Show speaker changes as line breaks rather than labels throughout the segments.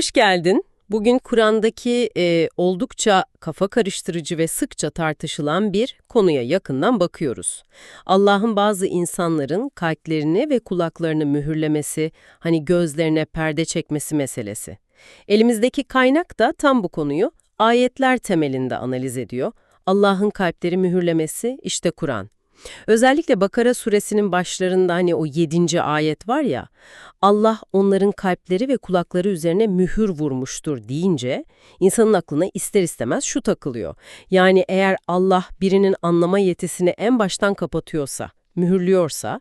Hoş geldin. Bugün Kur'an'daki e, oldukça kafa karıştırıcı ve sıkça tartışılan bir konuya yakından bakıyoruz. Allah'ın bazı insanların kalplerini ve kulaklarını mühürlemesi, hani gözlerine perde çekmesi meselesi. Elimizdeki kaynak da tam bu konuyu ayetler temelinde analiz ediyor. Allah'ın kalpleri mühürlemesi işte Kur'an. Özellikle Bakara suresinin başlarında hani o 7. ayet var ya, Allah onların kalpleri ve kulakları üzerine mühür vurmuştur deyince insanın aklına ister istemez şu takılıyor. Yani eğer Allah birinin anlama yetisini en baştan kapatıyorsa, mühürlüyorsa,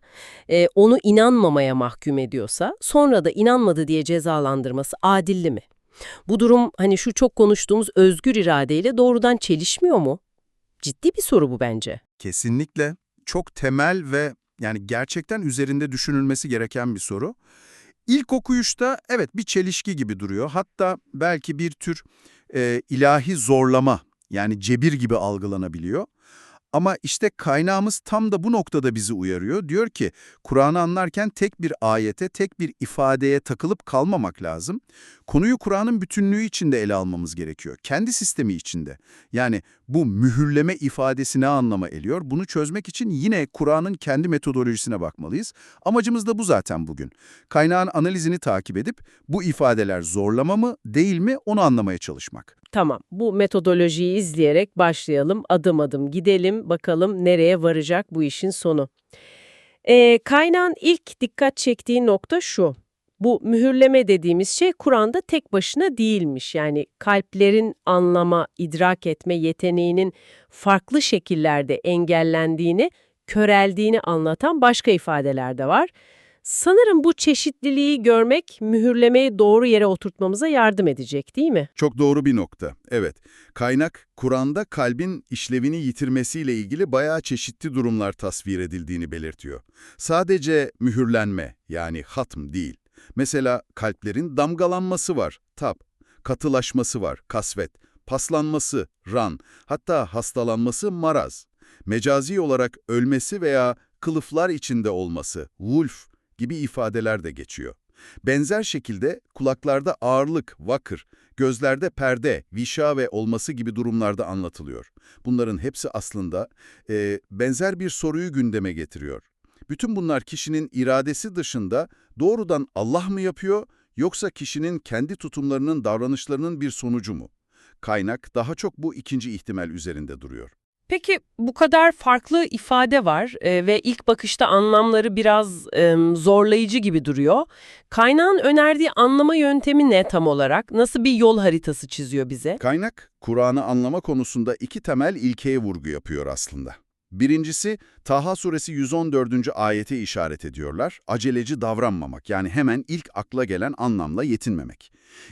e, onu inanmamaya mahkum ediyorsa, sonra da inanmadı diye cezalandırması adilli mi? Bu durum hani şu çok konuştuğumuz özgür iradeyle doğrudan çelişmiyor mu? Ciddi bir soru bu bence.
Kesinlikle çok temel ve yani gerçekten üzerinde düşünülmesi gereken bir soru. İlk okuyuşta evet bir çelişki gibi duruyor. Hatta belki bir tür e, ilahi zorlama yani cebir gibi algılanabiliyor. Ama işte kaynağımız tam da bu noktada bizi uyarıyor. Diyor ki Kur'an'ı anlarken tek bir ayete, tek bir ifadeye takılıp kalmamak lazım. Konuyu Kur'an'ın bütünlüğü içinde ele almamız gerekiyor. Kendi sistemi içinde. Yani bu mühürleme ifadesi ne anlama eliyor? Bunu çözmek için yine Kur'an'ın kendi metodolojisine bakmalıyız. Amacımız da bu zaten bugün. Kaynağın analizini takip edip bu ifadeler zorlama mı, değil mi onu anlamaya çalışmak.
Tamam, bu metodolojiyi izleyerek başlayalım, adım adım gidelim, bakalım nereye varacak bu işin sonu. Ee, kaynağın ilk dikkat çektiği nokta şu. Bu mühürleme dediğimiz şey Kur'an'da tek başına değilmiş. Yani kalplerin anlama, idrak etme yeteneğinin farklı şekillerde engellendiğini, köreldiğini anlatan başka ifadeler de var. Sanırım bu çeşitliliği görmek mühürlemeyi doğru yere oturtmamıza yardım edecek değil mi?
Çok doğru bir nokta. Evet. Kaynak, Kur'an'da kalbin işlevini yitirmesiyle ilgili bayağı çeşitli durumlar tasvir edildiğini belirtiyor. Sadece mühürlenme yani hatm değil. Mesela kalplerin damgalanması var, tap, katılaşması var, kasvet, paslanması, ran, hatta hastalanması, maraz. Mecazi olarak ölmesi veya kılıflar içinde olması, wulf gibi ifadeler de geçiyor. Benzer şekilde kulaklarda ağırlık, vakır, gözlerde perde, vişa ve olması gibi durumlarda anlatılıyor. Bunların hepsi aslında e, benzer bir soruyu gündeme getiriyor. Bütün bunlar kişinin iradesi dışında doğrudan Allah mı yapıyor yoksa kişinin kendi tutumlarının, davranışlarının bir sonucu mu? Kaynak daha çok bu ikinci ihtimal üzerinde duruyor.
Peki bu kadar farklı ifade var e, ve ilk bakışta anlamları biraz e, zorlayıcı gibi duruyor. Kaynağın önerdiği anlama yöntemi ne tam olarak? Nasıl bir yol haritası çiziyor bize?
Kaynak, Kur'an'ı anlama konusunda iki temel ilkeye vurgu yapıyor aslında. Birincisi, Taha suresi 114. ayete işaret ediyorlar. Aceleci davranmamak, yani hemen ilk akla gelen anlamla yetinmemek.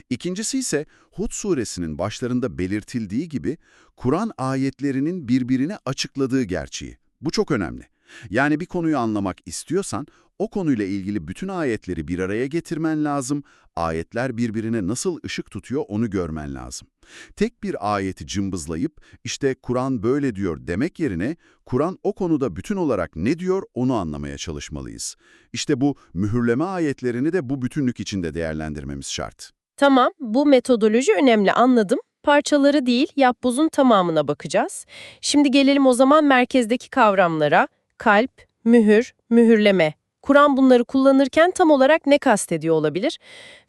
İkincisi ise Hud suresinin başlarında belirtildiği gibi Kur'an ayetlerinin birbirini açıkladığı gerçeği. Bu çok önemli. Yani bir konuyu anlamak istiyorsan o konuyla ilgili bütün ayetleri bir araya getirmen lazım, ayetler birbirine nasıl ışık tutuyor onu görmen lazım. Tek bir ayeti cımbızlayıp işte Kur'an böyle diyor demek yerine Kur'an o konuda bütün olarak ne diyor onu anlamaya çalışmalıyız. İşte bu mühürleme ayetlerini de bu bütünlük içinde değerlendirmemiz şart.
Tamam, bu metodoloji önemli anladım. Parçaları değil, yapbozun tamamına bakacağız. Şimdi gelelim o zaman merkezdeki kavramlara. Kalp, mühür, mühürleme. Kur'an bunları kullanırken tam olarak ne kastediyor olabilir?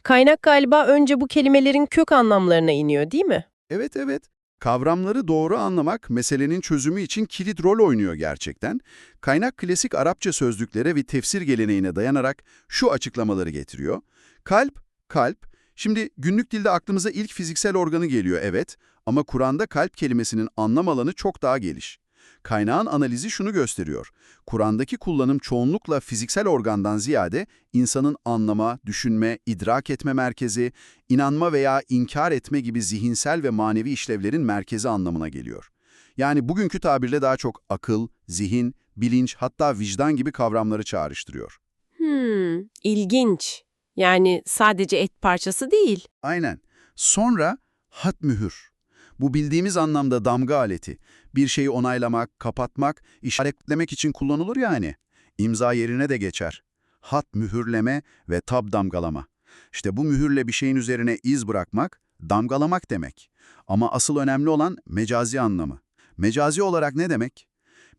Kaynak galiba önce bu kelimelerin kök anlamlarına iniyor değil mi?
Evet evet. Kavramları doğru anlamak meselenin çözümü için kilit rol oynuyor gerçekten. Kaynak klasik Arapça sözlüklere ve tefsir geleneğine dayanarak şu açıklamaları getiriyor. Kalp, kalp. Şimdi günlük dilde aklımıza ilk fiziksel organı geliyor evet ama Kur'an'da kalp kelimesinin anlam alanı çok daha geniş. Kaynağın analizi şunu gösteriyor. Kur'an'daki kullanım çoğunlukla fiziksel organdan ziyade insanın anlama, düşünme, idrak etme merkezi, inanma veya inkar etme gibi zihinsel ve manevi işlevlerin merkezi anlamına geliyor. Yani bugünkü tabirle daha çok akıl, zihin, bilinç hatta vicdan gibi kavramları çağrıştırıyor.
Hmm, ilginç. Yani sadece et parçası değil.
Aynen. Sonra hat mühür. Bu bildiğimiz anlamda damga aleti. Bir şeyi onaylamak, kapatmak, işaretlemek için kullanılır yani. İmza yerine de geçer. Hat mühürleme ve tab damgalama.
İşte bu mühürle bir şeyin üzerine iz bırakmak, damgalamak demek. Ama asıl önemli olan mecazi anlamı. Mecazi olarak ne demek?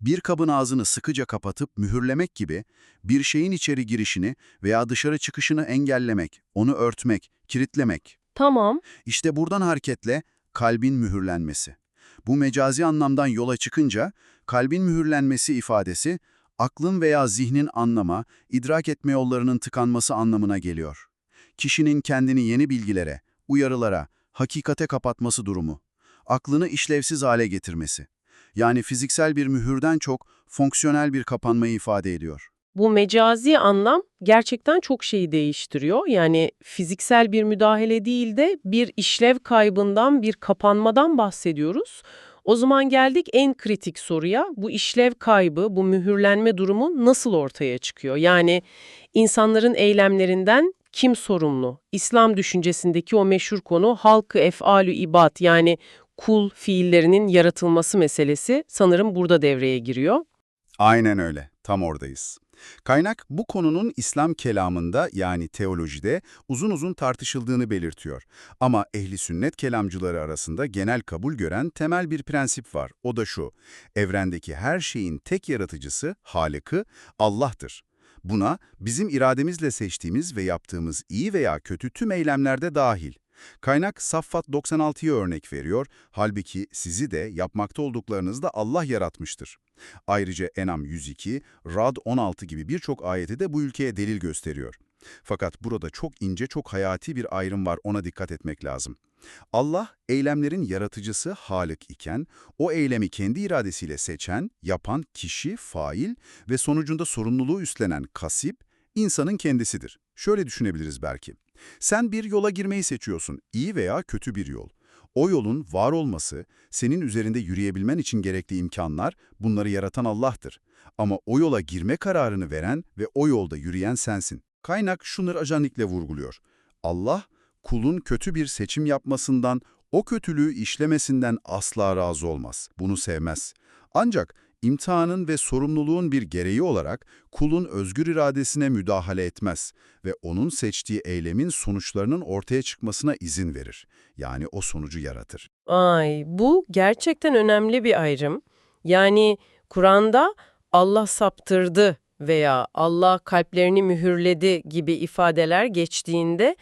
Bir kabın ağzını sıkıca kapatıp mühürlemek gibi bir şeyin içeri girişini veya dışarı çıkışını engellemek, onu örtmek, kilitlemek.
Tamam.
İşte buradan hareketle kalbin mühürlenmesi. Bu mecazi anlamdan yola çıkınca kalbin mühürlenmesi ifadesi aklın veya zihnin anlama, idrak etme yollarının tıkanması anlamına geliyor. Kişinin kendini yeni bilgilere, uyarılara, hakikate kapatması durumu. Aklını işlevsiz hale getirmesi. Yani fiziksel bir mühürden çok fonksiyonel bir kapanmayı ifade ediyor.
Bu mecazi anlam gerçekten çok şeyi değiştiriyor. Yani fiziksel bir müdahale değil de bir işlev kaybından, bir kapanmadan bahsediyoruz. O zaman geldik en kritik soruya. Bu işlev kaybı, bu mühürlenme durumu nasıl ortaya çıkıyor? Yani insanların eylemlerinden kim sorumlu? İslam düşüncesindeki o meşhur konu halkı efalü ibad yani kul fiillerinin yaratılması meselesi sanırım burada devreye giriyor.
Aynen öyle, tam oradayız. Kaynak bu konunun İslam kelamında yani teolojide uzun uzun tartışıldığını belirtiyor. Ama ehli sünnet kelamcıları arasında genel kabul gören temel bir prensip var. O da şu, evrendeki her şeyin tek yaratıcısı, Halık'ı Allah'tır. Buna bizim irademizle seçtiğimiz ve yaptığımız iyi veya kötü tüm eylemlerde dahil. Kaynak Saffat 96'yı örnek veriyor, halbuki sizi de yapmakta olduklarınızda Allah yaratmıştır. Ayrıca Enam 102, Rad 16 gibi birçok ayeti de bu ülkeye delil gösteriyor. Fakat burada çok ince, çok hayati bir ayrım var, ona dikkat etmek lazım. Allah, eylemlerin yaratıcısı Halık iken, o eylemi kendi iradesiyle seçen, yapan kişi, fail ve sonucunda sorumluluğu üstlenen kasip, insanın kendisidir. Şöyle düşünebiliriz belki. Sen bir yola girmeyi seçiyorsun, iyi veya kötü bir yol. O yolun var olması, senin üzerinde yürüyebilmen için gerekli imkanlar, bunları yaratan Allah'tır. Ama o yola girme kararını veren ve o yolda yürüyen sensin. Kaynak şunları ajanlikle vurguluyor. Allah, kulun kötü bir seçim yapmasından, o kötülüğü işlemesinden asla razı olmaz. Bunu sevmez. Ancak imtihanın ve sorumluluğun bir gereği olarak kulun özgür iradesine müdahale etmez ve onun seçtiği eylemin sonuçlarının ortaya çıkmasına izin verir. Yani o sonucu yaratır.
Ay, bu gerçekten önemli bir ayrım. Yani Kur'an'da Allah saptırdı veya Allah kalplerini mühürledi gibi ifadeler geçtiğinde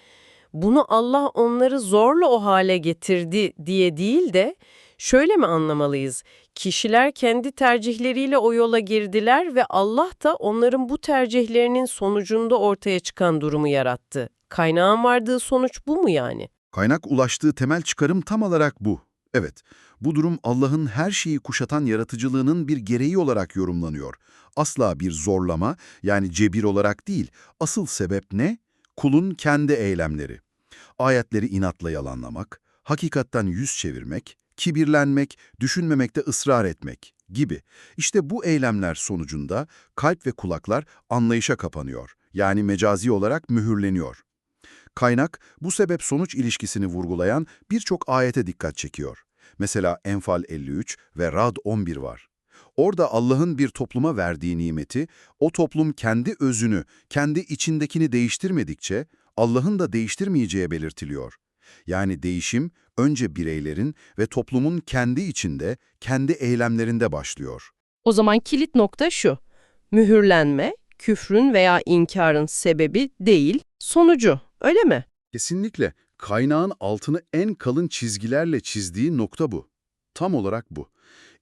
bunu Allah onları zorla o hale getirdi diye değil de şöyle mi anlamalıyız? Kişiler kendi tercihleriyle o yola girdiler ve Allah da onların bu tercihlerinin sonucunda ortaya çıkan durumu yarattı. Kaynağın vardığı sonuç bu mu yani?
Kaynak ulaştığı temel çıkarım tam olarak bu. Evet, bu durum Allah'ın her şeyi kuşatan yaratıcılığının bir gereği olarak yorumlanıyor. Asla bir zorlama, yani cebir olarak değil. Asıl sebep ne? Kulun kendi eylemleri. Ayetleri inatla yalanlamak, hakikatten yüz çevirmek, kibirlenmek, düşünmemekte ısrar etmek gibi. İşte bu eylemler sonucunda kalp ve kulaklar anlayışa kapanıyor. Yani mecazi olarak mühürleniyor. Kaynak bu sebep-sonuç ilişkisini vurgulayan birçok ayete dikkat çekiyor. Mesela Enfal 53 ve Rad 11 var. Orada Allah'ın bir topluma verdiği nimeti, o toplum kendi özünü, kendi içindekini değiştirmedikçe Allah'ın da değiştirmeyeceği belirtiliyor. Yani değişim önce bireylerin ve toplumun kendi içinde, kendi eylemlerinde başlıyor.
O zaman kilit nokta şu. Mühürlenme, küfrün veya inkarın sebebi değil, sonucu. Öyle mi?
Kesinlikle kaynağın altını en kalın çizgilerle çizdiği nokta bu. Tam olarak bu.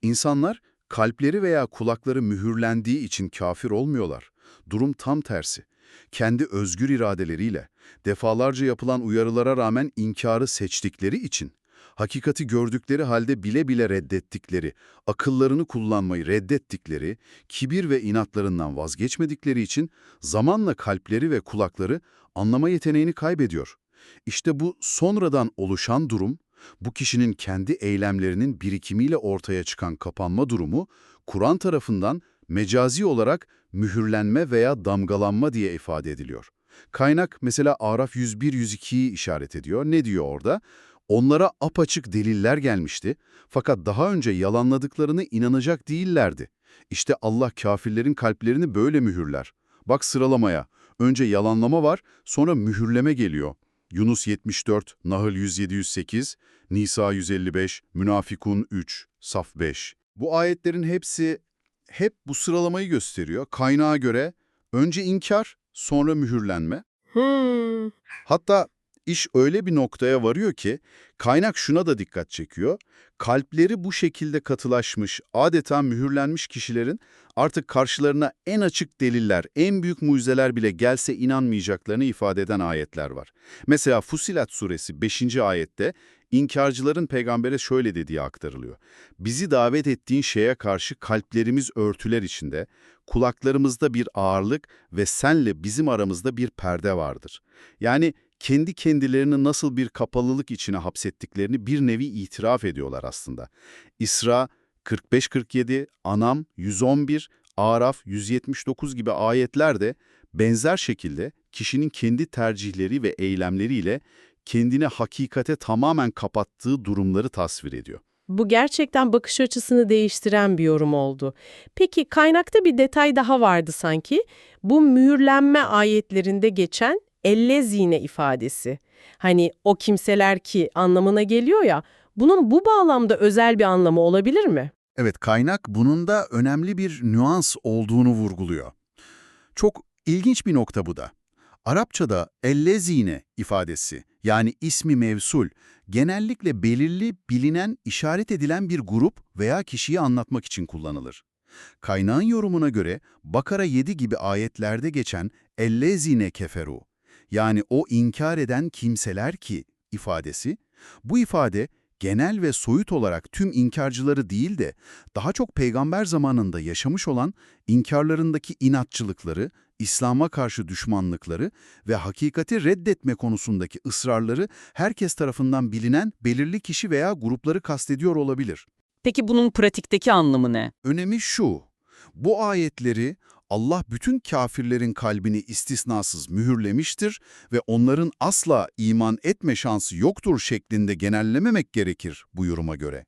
İnsanlar kalpleri veya kulakları mühürlendiği için kafir olmuyorlar. Durum tam tersi. Kendi özgür iradeleriyle, defalarca yapılan uyarılara rağmen inkarı seçtikleri için, hakikati gördükleri halde bile bile reddettikleri, akıllarını kullanmayı reddettikleri, kibir ve inatlarından vazgeçmedikleri için zamanla kalpleri ve kulakları anlama yeteneğini kaybediyor. İşte bu sonradan oluşan durum, bu kişinin kendi eylemlerinin birikimiyle ortaya çıkan kapanma durumu, Kur'an tarafından mecazi olarak mühürlenme veya damgalanma diye ifade ediliyor. Kaynak mesela Araf 101-102'yi işaret ediyor. Ne diyor orada? Onlara apaçık deliller gelmişti fakat daha önce yalanladıklarını inanacak değillerdi. İşte Allah kafirlerin kalplerini böyle mühürler. Bak sıralamaya. Önce yalanlama var, sonra mühürleme geliyor. Yunus 74, Nahl 107-108, Nisa 155, Münafikun 3, Saf 5. Bu ayetlerin hepsi hep bu sıralamayı gösteriyor. Kaynağa göre önce inkar, sonra mühürlenme.
Hmm.
Hatta iş öyle bir noktaya varıyor ki kaynak şuna da dikkat çekiyor. Kalpleri bu şekilde katılaşmış, adeta mühürlenmiş kişilerin artık karşılarına en açık deliller, en büyük mucizeler bile gelse inanmayacaklarını ifade eden ayetler var. Mesela Fusilat suresi 5. ayette inkarcıların peygambere şöyle dediği aktarılıyor. Bizi davet ettiğin şeye karşı kalplerimiz örtüler içinde, kulaklarımızda bir ağırlık ve senle bizim aramızda bir perde vardır. Yani kendi kendilerini nasıl bir kapalılık içine hapsettiklerini bir nevi itiraf ediyorlar aslında. İsra 45-47, Anam 111, Araf 179 gibi ayetler de benzer şekilde kişinin kendi tercihleri ve eylemleriyle kendini hakikate tamamen kapattığı durumları tasvir ediyor.
Bu gerçekten bakış açısını değiştiren bir yorum oldu. Peki kaynakta bir detay daha vardı sanki. Bu mühürlenme ayetlerinde geçen ellezine ifadesi. Hani o kimseler ki anlamına geliyor ya, bunun bu bağlamda özel bir anlamı olabilir mi?
Evet, kaynak bunun da önemli bir nüans olduğunu vurguluyor. Çok ilginç bir nokta bu da. Arapçada ellezine ifadesi yani ismi mevsul genellikle belirli, bilinen, işaret edilen bir grup veya kişiyi anlatmak için kullanılır. Kaynağın yorumuna göre Bakara 7 gibi ayetlerde geçen ellezine keferu yani o inkar eden kimseler ki ifadesi, bu ifade genel ve soyut olarak tüm inkarcıları değil de daha çok peygamber zamanında yaşamış olan inkarlarındaki inatçılıkları, İslam'a karşı düşmanlıkları ve hakikati reddetme konusundaki ısrarları herkes tarafından bilinen belirli kişi veya grupları kastediyor olabilir.
Peki bunun pratikteki anlamı ne?
Önemi şu, bu ayetleri Allah bütün kafirlerin kalbini istisnasız mühürlemiştir ve onların asla iman etme şansı yoktur şeklinde genellememek gerekir bu yoruma göre.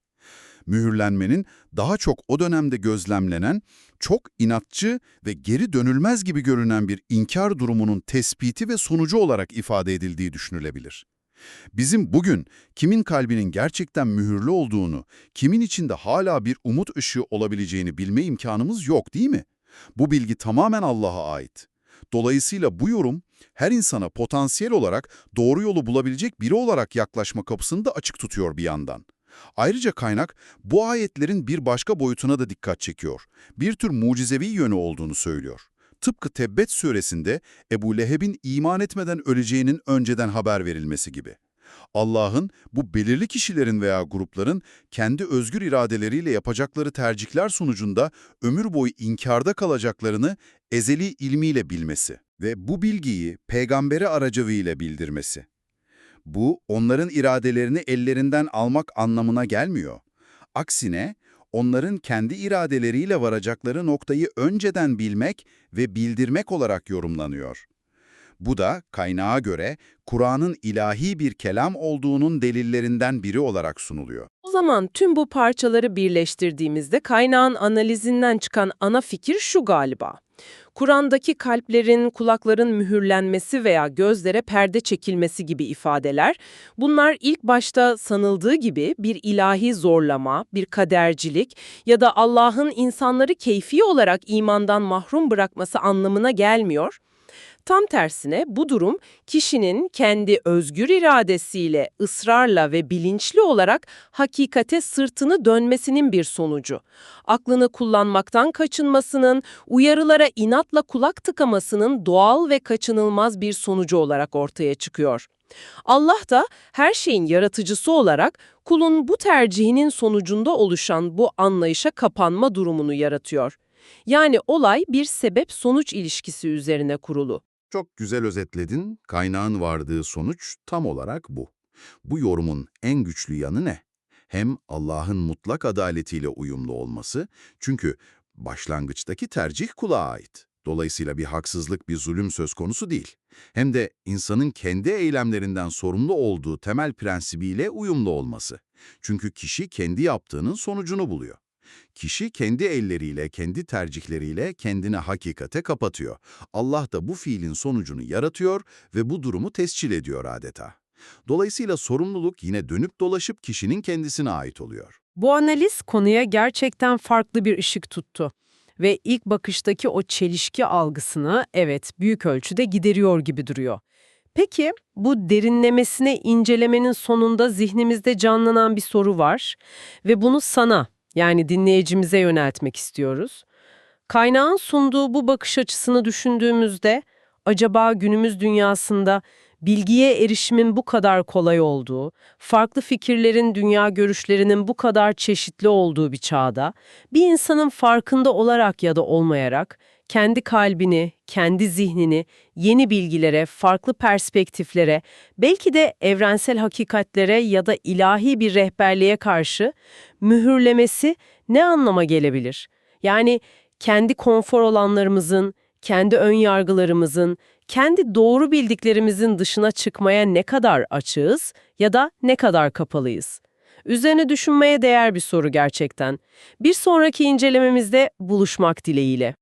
Mühürlenmenin daha çok o dönemde gözlemlenen, çok inatçı ve geri dönülmez gibi görünen bir inkar durumunun tespiti ve sonucu olarak ifade edildiği düşünülebilir. Bizim bugün kimin kalbinin gerçekten mühürlü olduğunu, kimin içinde hala bir umut ışığı olabileceğini bilme imkanımız yok değil mi? Bu bilgi tamamen Allah'a ait. Dolayısıyla bu yorum her insana potansiyel olarak doğru yolu bulabilecek biri olarak yaklaşma kapısını da açık tutuyor bir yandan. Ayrıca kaynak bu ayetlerin bir başka boyutuna da dikkat çekiyor. Bir tür mucizevi yönü olduğunu söylüyor. Tıpkı Tebbet suresinde Ebu Leheb'in iman etmeden öleceğinin önceden haber verilmesi gibi. Allah'ın bu belirli kişilerin veya grupların kendi özgür iradeleriyle yapacakları tercihler sonucunda ömür boyu inkarda kalacaklarını ezeli ilmiyle bilmesi ve bu bilgiyi peygamberi aracılığıyla bildirmesi. Bu, onların iradelerini ellerinden almak anlamına gelmiyor. Aksine, onların kendi iradeleriyle varacakları noktayı önceden bilmek ve bildirmek olarak yorumlanıyor. Bu da kaynağa göre Kur'an'ın ilahi bir kelam olduğunun delillerinden biri olarak sunuluyor.
O zaman tüm bu parçaları birleştirdiğimizde kaynağın analizinden çıkan ana fikir şu galiba. Kur'an'daki kalplerin, kulakların mühürlenmesi veya gözlere perde çekilmesi gibi ifadeler, bunlar ilk başta sanıldığı gibi bir ilahi zorlama, bir kadercilik ya da Allah'ın insanları keyfi olarak imandan mahrum bırakması anlamına gelmiyor. Tam tersine bu durum kişinin kendi özgür iradesiyle, ısrarla ve bilinçli olarak hakikate sırtını dönmesinin bir sonucu. Aklını kullanmaktan kaçınmasının, uyarılara inatla kulak tıkamasının doğal ve kaçınılmaz bir sonucu olarak ortaya çıkıyor. Allah da her şeyin yaratıcısı olarak kulun bu tercihinin sonucunda oluşan bu anlayışa kapanma durumunu yaratıyor. Yani olay bir sebep-sonuç ilişkisi üzerine kurulu.
Çok güzel özetledin. Kaynağın vardığı sonuç tam olarak bu. Bu yorumun en güçlü yanı ne? Hem Allah'ın mutlak adaletiyle uyumlu olması, çünkü başlangıçtaki tercih kula ait. Dolayısıyla bir haksızlık, bir zulüm söz konusu değil. Hem de insanın kendi eylemlerinden sorumlu olduğu temel prensibiyle uyumlu olması. Çünkü kişi kendi yaptığının sonucunu buluyor. Kişi kendi elleriyle, kendi tercihleriyle kendini hakikate kapatıyor. Allah da bu fiilin sonucunu yaratıyor ve bu durumu tescil ediyor adeta. Dolayısıyla sorumluluk yine dönüp dolaşıp kişinin kendisine ait oluyor.
Bu analiz konuya gerçekten farklı bir ışık tuttu. Ve ilk bakıştaki o çelişki algısını evet büyük ölçüde gideriyor gibi duruyor. Peki bu derinlemesine incelemenin sonunda zihnimizde canlanan bir soru var ve bunu sana yani dinleyicimize yöneltmek istiyoruz. Kaynağın sunduğu bu bakış açısını düşündüğümüzde acaba günümüz dünyasında bilgiye erişimin bu kadar kolay olduğu, farklı fikirlerin, dünya görüşlerinin bu kadar çeşitli olduğu bir çağda, bir insanın farkında olarak ya da olmayarak kendi kalbini, kendi zihnini yeni bilgilere, farklı perspektiflere, belki de evrensel hakikatlere ya da ilahi bir rehberliğe karşı mühürlemesi ne anlama gelebilir? Yani kendi konfor alanlarımızın, kendi ön yargılarımızın, kendi doğru bildiklerimizin dışına çıkmaya ne kadar açığız ya da ne kadar kapalıyız? Üzerine düşünmeye değer bir soru gerçekten. Bir sonraki incelememizde buluşmak dileğiyle.